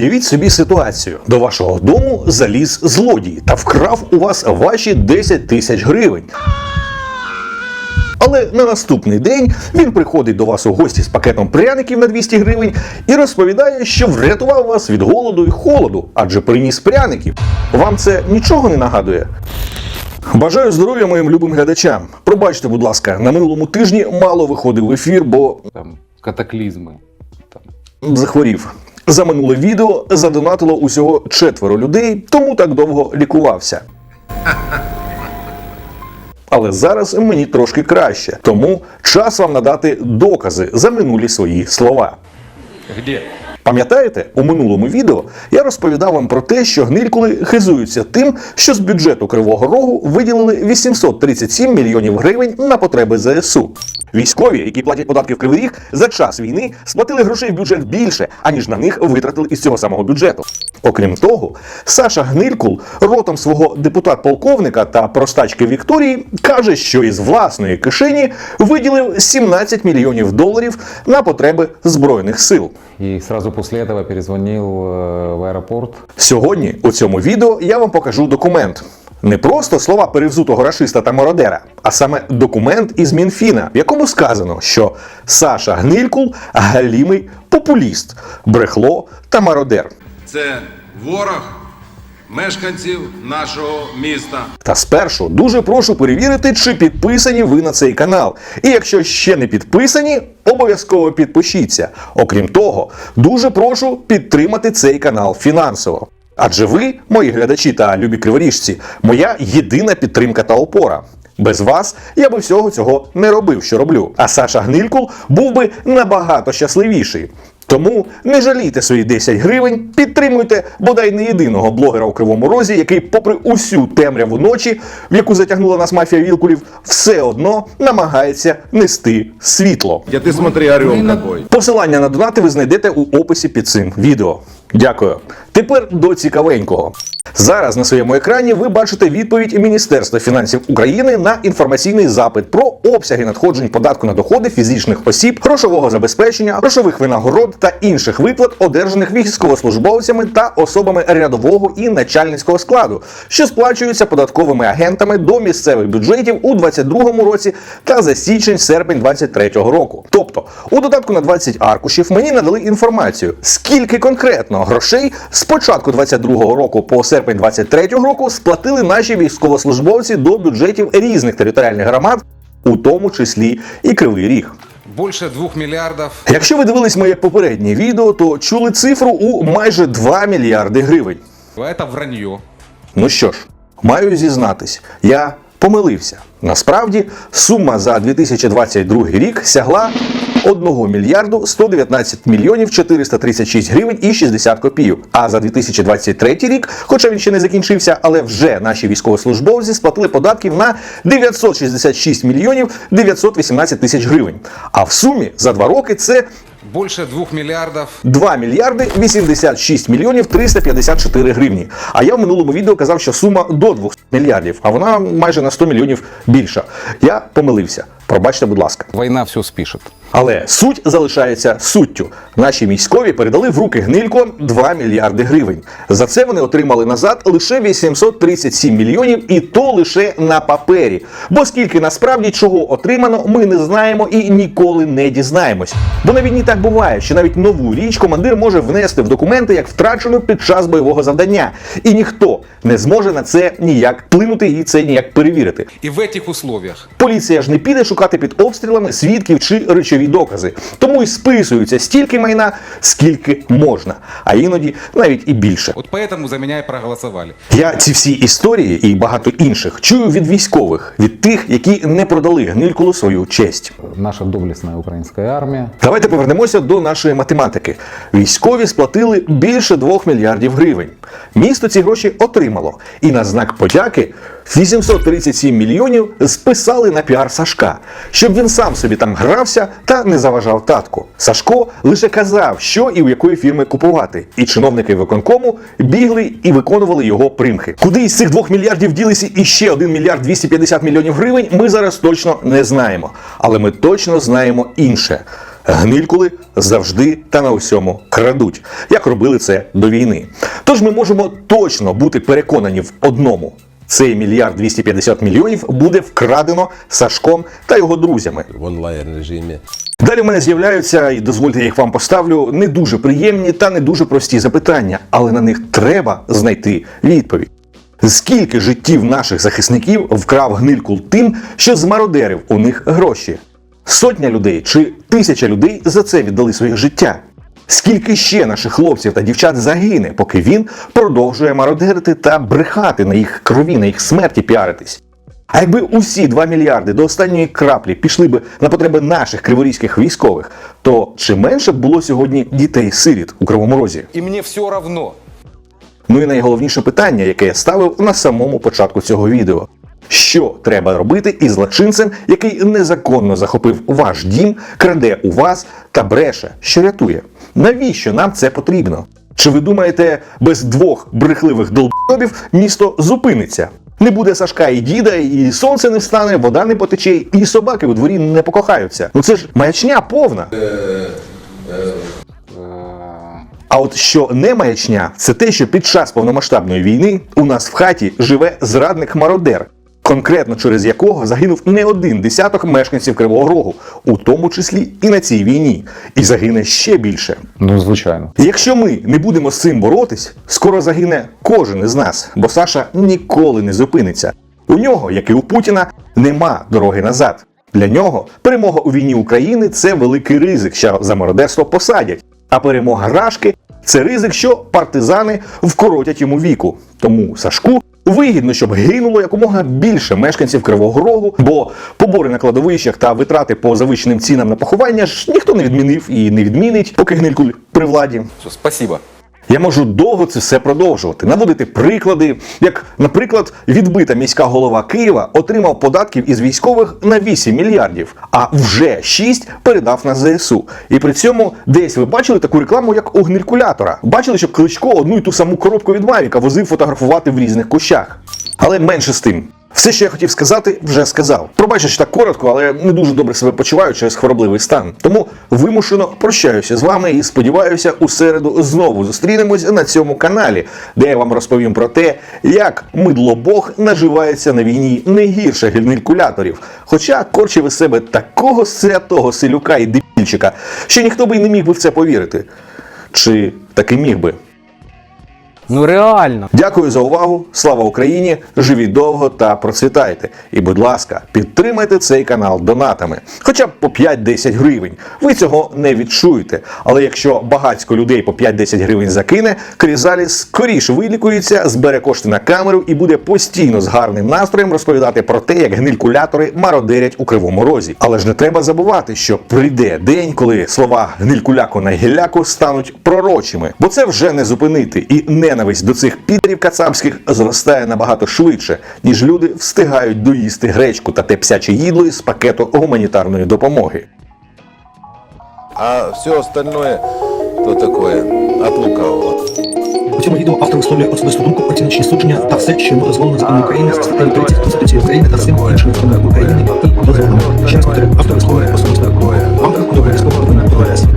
Уявіть собі ситуацію: до вашого дому заліз злодій та вкрав у вас ваші 10 тисяч гривень. Але на наступний день він приходить до вас у гості з пакетом пряників на 200 гривень і розповідає, що врятував вас від голоду і холоду, адже приніс пряників. Вам це нічого не нагадує? Бажаю здоров'я моїм любим глядачам. Пробачте, будь ласка, на минулому тижні мало виходив в ефір, бо там, катаклизмы. Там. захворів. За минуле відео задонатило усього четверо людей, тому так довго лікувався. Але зараз мені трошки краще, тому час вам надати докази за минулі свої слова. Где? Пам'ятаєте, у минулому відео я розповідав вам про те, що гнилькули хизуються тим, що з бюджету Кривого Рогу виділили 837 мільйонів гривень на потреби ЗСУ. Військові, які платять податки в Кривий Ріг, за час війни сплатили грошей в бюджет більше, аніж на них витратили із цього самого бюджету. Окрім того, Саша Гнилькул ротом свого депутат-полковника та простачки Вікторії каже, що із власної кишені виділив 17 мільйонів доларів на потреби збройних сил. И сразу после этого перезвонил э, в аэропорт. Сьогодні у цьому відео я вам покажу документ. Не просто слова перевзутого рашиста та мародера, а саме документ із Мінфіна, в якому сказано, що Саша Гнилькул галімий популіст, брехло та мародер. Це ворог мешканців нашого міста. Та спершу дуже прошу перевірити, чи підписані ви на цей канал. І якщо ще не підписані, обов'язково підпишіться. Окрім того, дуже прошу підтримати цей канал фінансово. Адже ви, мої глядачі та любі криворіжці, моя єдина підтримка та опора. Без вас я би всього цього не робив, що роблю. А Саша Гнилькул був би набагато щасливіший. Тому не жалійте свої 10 гривень, підтримуйте бодай не єдиного блогера у Кривому Розі, який, попри усю темряву ночі, в яку затягнула нас мафія Вілкулів, все одно намагається нести світло. Я ти смотри, орел такой. Посилання на донати ви знайдете у описі під цим відео. Дякую. Тепер до цікавенького. Зараз на своєму екрані ви бачите відповідь Міністерства фінансів України на інформаційний запит про обсяги надходжень податку на доходи фізичних осіб, грошового забезпечення, грошових винагород та інших виплат, одержаних військовослужбовцями та особами рядового і начальницького складу, що сплачуються податковими агентами до місцевих бюджетів у 2022 році та за січень-серпень 2023 року. Тобто, у додатку на 20 аркушів мені надали інформацію, скільки конкретно грошей з початку 2022 року по серпень 2023 року сплатили наші військовослужбовці до бюджетів різних територіальних громад, у тому числі і Кривий Ріг. Больше двух миллиардов Якщо ви дивились моє попереднє відео, то чули цифру у майже 2 мільярди гривень. это вранье. Ну що ж, маю зізнатись, я помилився. Насправді сума за 2022 рік сягла 1 мільярду 119 мільйонів 436 гривень і 60 копійок. А за 2023 рік, хоча він ще не закінчився, але вже наші військовослужбовці сплатили податків на 966 мільйонів 918 тисяч гривень. А в сумі за два роки це Больше двух миллиардов 2 мільярди 86 мільйонів 354 гривні. А я в минулому відео казав, що сума до 2 мільярдів, а вона майже на 100 мільйонів більша. Я помилився. Пробачте, будь ласка. Война все спишет. Але суть залишається суттю. Наші військові передали в руки гнилько 2 мільярди гривень. За це вони отримали назад лише 837 мільйонів, і то лише на папері. Бо скільки насправді чого отримано, ми не знаємо і ніколи не дізнаємось. Бо на війні так буває, що навіть нову річ командир може внести в документи як втрачену під час бойового завдання, і ніхто не зможе на це ніяк вплинути і це ніяк перевірити. и в этих условиях Поліція ж не піде шукати під обстрілами свідків чи речові докази. Тому й списуються стільки майна, скільки можна, а іноді навіть і більше. вот поэтому за меня и проголосовали. Я ці всі історії і багато інших чую від військових, від тих, які не продали гнилькулу свою честь. Наша доблестная украинская армия Давайте повернемося до нашої математики. Військові сплатили більше 2 мільярдів гривень. Місто ці гроші отримало. І на знак подяки 837 мільйонів списали на піар Сашка, щоб він сам собі там грався та не заважав татку. Сашко лише казав, що і у якої фірми купувати. І чиновники виконкому бігли і виконували його примхи. Куди із цих 2 мільярдів ділися іще 1 мільярд 250 мільйонів гривень, ми зараз точно не знаємо. Але ми точно знаємо інше. Гнилькули завжди та на усьому крадуть, як робили це до війни. Тож ми можемо точно бути переконані в одному: цей мільярд 250 мільйонів буде вкрадено Сашком та його друзями. в онлайн режимі. Далі в мене з'являються, і дозвольте, я їх вам поставлю, не дуже приємні та не дуже прості запитання, але на них треба знайти відповідь. Скільки життів наших захисників вкрав гнилькул тим, що змародерив у них гроші? Сотня людей чи тисяча людей за це віддали своє життя? Скільки ще наших хлопців та дівчат загине, поки він продовжує мародерити та брехати на їх крові, на їх смерті піаритись? А якби усі 2 мільярди до останньої краплі пішли б на потреби наших криворізьких військових, то чи менше б було сьогодні дітей-сиріт у Кривому Розі? И мне все равно. Ну і найголовніше питання, яке я ставив на самому початку цього відео. Що треба робити із злочинцем, який незаконно захопив ваш дім, краде у вас та бреше, що рятує? Навіщо нам це потрібно? Чи ви думаєте, без двох брехливих долбобів місто зупиниться? Не буде Сашка і діда, і сонце не встане, вода не потече, і собаки у дворі не покохаються. Ну це ж маячня повна. А от що не маячня, це те, що під час повномасштабної війни у нас в хаті живе зрадник-мародер, конкретно через якого загинув не один десяток мешканців Кривого Рогу, у тому числі і на цій війні, і загине ще більше. Ну, звичайно. Якщо ми не будемо з цим боротись, скоро загине кожен із нас, бо Саша ніколи не зупиниться. У нього, як і у Путіна, нема дороги назад. Для нього перемога у війні України це великий ризик, що за мародерство посадять. А перемога Рашки це ризик, що партизани вкоротять йому віку. Тому Сашку вигідно, щоб гинуло якомога більше мешканців Кривого Рогу, бо побори на кладовищах та витрати по завищеним цінам на поховання ж ніхто не відмінив і не відмінить, поки гнилькуль при владі. Всё, спасибо. Я можу довго це все продовжувати, наводити приклади, як, наприклад, відбита міська голова Києва отримав податків із військових на 8 мільярдів, а вже 6 передав на ЗСУ. І при цьому десь ви бачили таку рекламу, як у гнилькулятора. Бачили, що Кличко одну і ту саму коробку від Мавіка возив фотографувати в різних кущах. Але менше з тим. Все, що я хотів сказати, вже сказав. Пробачте, що так коротко, але не дуже добре себе почуваю через хворобливий стан. Тому вимушено прощаюся з вами і сподіваюся, у середу знову зустрінемось на цьому каналі, де я вам розповім про те, як мидло Бог наживається на війні не гірше гельникуляторів. Хоча корчив із себе такого святого селюка і дебільчика, що ніхто би й не міг би в це повірити. Чи таки міг би? Ну реально. Дякую за увагу. Слава Україні! Живіть довго та процвітайте. І, будь ласка, підтримайте цей канал донатами. Хоча б по 5-10 гривень. Ви цього не відчуєте. Але якщо багатько людей по 5-10 гривень закине, Крізаліс скоріше вилікується, збере кошти на камеру і буде постійно з гарним настроєм розповідати про те, як гнилькулятори мародерять у кривому розі. Але ж не треба забувати, що прийде день, коли слова гнилькуляку на гілляку стануть пророчими, бо це вже не зупинити і ненависть до цих підерів кацапських зростає набагато швидше, ніж люди встигають доїсти гречку та те псяче їдло із пакету гуманітарної допомоги. А все остальное то такое от лукавого. У цьому відео автор висловлює особисту думку, оціночні судження та все, що йому дозволено законом України за статтею 30 Конституції України та всім іншими законами України і дозволено. Ще раз повторюю, автор висловлює особисту думку. Вам обов'язково повинен подобатися.